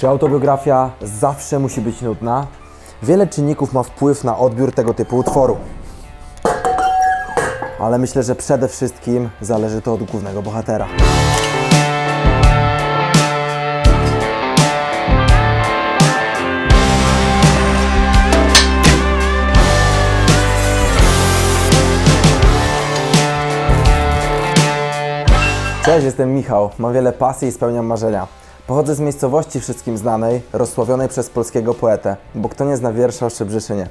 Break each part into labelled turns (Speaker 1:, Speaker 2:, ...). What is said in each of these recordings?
Speaker 1: Czy autobiografia zawsze musi być nudna? Wiele czynników ma wpływ na odbiór tego typu utworu. Ale myślę, że przede wszystkim zależy to od głównego bohatera. Cześć, jestem Michał. Mam wiele pasji i spełniam marzenia. Pochodzę z miejscowości wszystkim znanej, rozsławionej przez polskiego poetę, bo kto nie zna wiersza o Szczebrzyszynie.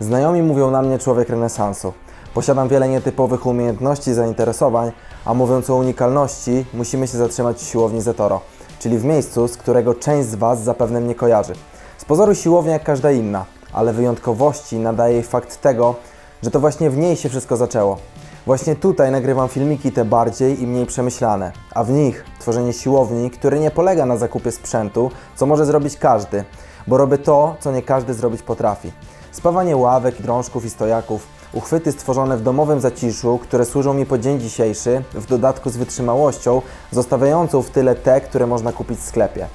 Speaker 1: Znajomi mówią na mnie człowiek renesansu. Posiadam wiele nietypowych umiejętności i zainteresowań, a mówiąc o unikalności, musimy się zatrzymać w siłowni Zetoro, czyli w miejscu, z którego część z Was zapewne mnie kojarzy. Z pozoru siłownia jak każda inna, ale wyjątkowości nadaje jej fakt tego, że to właśnie w niej się wszystko zaczęło. Właśnie tutaj nagrywam filmiki te bardziej i mniej przemyślane, a w nich tworzenie siłowni, który nie polega na zakupie sprzętu, co może zrobić każdy, bo robię to, co nie każdy zrobić potrafi. Spawanie ławek, drążków i stojaków, uchwyty stworzone w domowym zaciszu, które służą mi po dzień dzisiejszy, w dodatku z wytrzymałością, zostawiającą w tyle te, które można kupić w sklepie.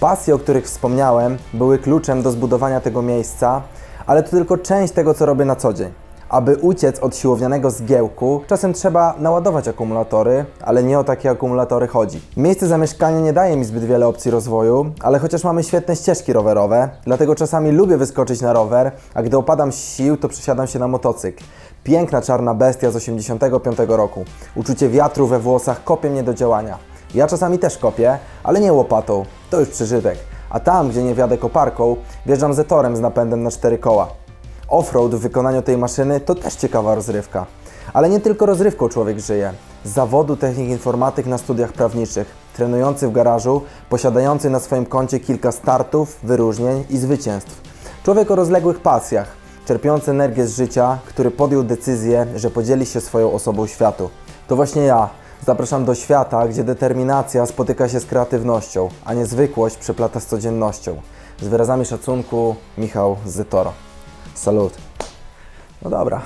Speaker 1: Pasje, o których wspomniałem, były kluczem do zbudowania tego miejsca, ale to tylko część tego, co robię na co dzień. Aby uciec od siłownianego zgiełku, czasem trzeba naładować akumulatory, ale nie o takie akumulatory chodzi. Miejsce zamieszkania nie daje mi zbyt wiele opcji rozwoju, ale chociaż mamy świetne ścieżki rowerowe, dlatego czasami lubię wyskoczyć na rower, a gdy opadam sił, to przesiadam się na motocykl. Piękna czarna bestia z 85 roku. Uczucie wiatru we włosach kopie mnie do działania. Ja czasami też kopię, ale nie łopatą, to już przeżytek. A tam, gdzie nie wiadę koparką, wjeżdżam zetorem z napędem na cztery koła. Offroad w wykonaniu tej maszyny to też ciekawa rozrywka. Ale nie tylko rozrywką człowiek żyje. Z zawodu technik informatyk na studiach prawniczych, trenujący w garażu, posiadający na swoim koncie kilka startów, wyróżnień i zwycięstw. Człowiek o rozległych pasjach, czerpiący energię z życia, który podjął decyzję, że podzieli się swoją osobą światu. To właśnie ja. Zapraszam do świata, gdzie determinacja spotyka się z kreatywnością, a niezwykłość przeplata z codziennością. Z wyrazami szacunku, Michał z Zetoro. Salut. No dobra,